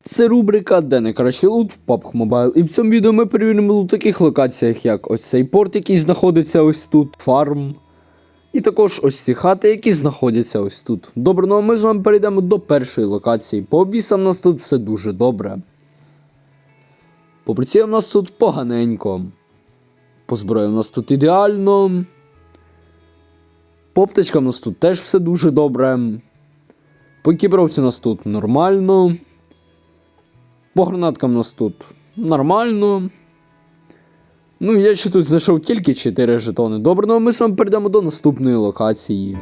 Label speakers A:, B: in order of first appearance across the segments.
A: Це рубрика Де найкращий лут в PUBG Mobile. І в цьому відео ми перевіримо лут в таких локаціях, як ось цей порт, який знаходиться ось тут, фарм. І також ось ці хати, які знаходяться ось тут. Добре, ну а ми з вами перейдемо до першої локації. По обісам нас тут все дуже добре. По прицілам у нас тут поганенько. По зброї у нас тут ідеально. По аптечкам у нас тут теж все дуже добре. По екіпіровці у нас тут нормально. По гранаткам у нас тут нормально. Ну, я ще тут знайшов тільки 4 жетони. Добре, ну ми з вами перейдемо до наступної локації.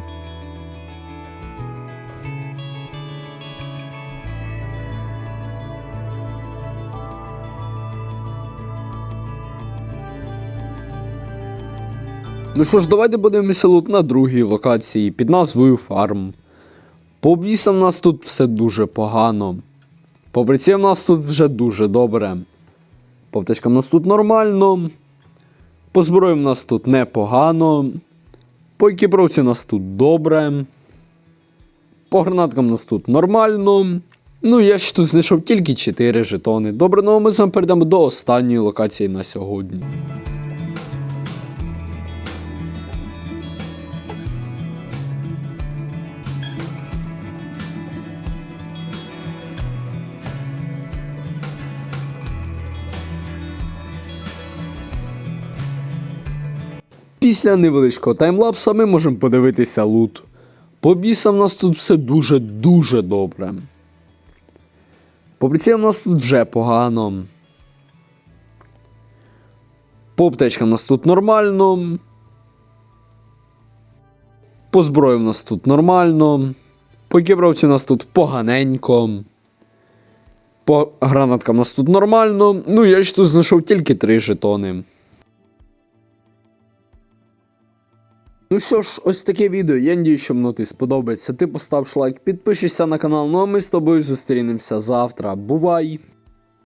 A: Ну що ж, давайте подивимося лут на другій локації під назвою Фарм. По обвісам у нас тут все дуже погано. По прицілам у нас тут вже дуже добре. По у нас тут нормально. По зброї у нас тут непогано. По екіпровці у нас тут добре. По гранаткам у нас тут нормально. Ну, я ще тут знайшов тільки 4 жетони. Добре, ну а ми з вами перейдемо до останньої локації на сьогодні. Після невеличкого таймлапса ми можемо подивитися лут. По бісам у нас тут все дуже-дуже добре. По прицілам у нас тут вже погано. По аптечкам у нас тут нормально. По зброї у нас тут нормально. По кібровці у нас тут поганенько. По гранаткам у нас тут нормально. Ну, я ж тут знайшов тільки 3 жетони. Ну що ж, ось таке відео. Я надію, що воно тобі сподобається. Ти поставиш лайк, підпишешся на канал. Ну а ми з тобою зустрінемося завтра. Бувай!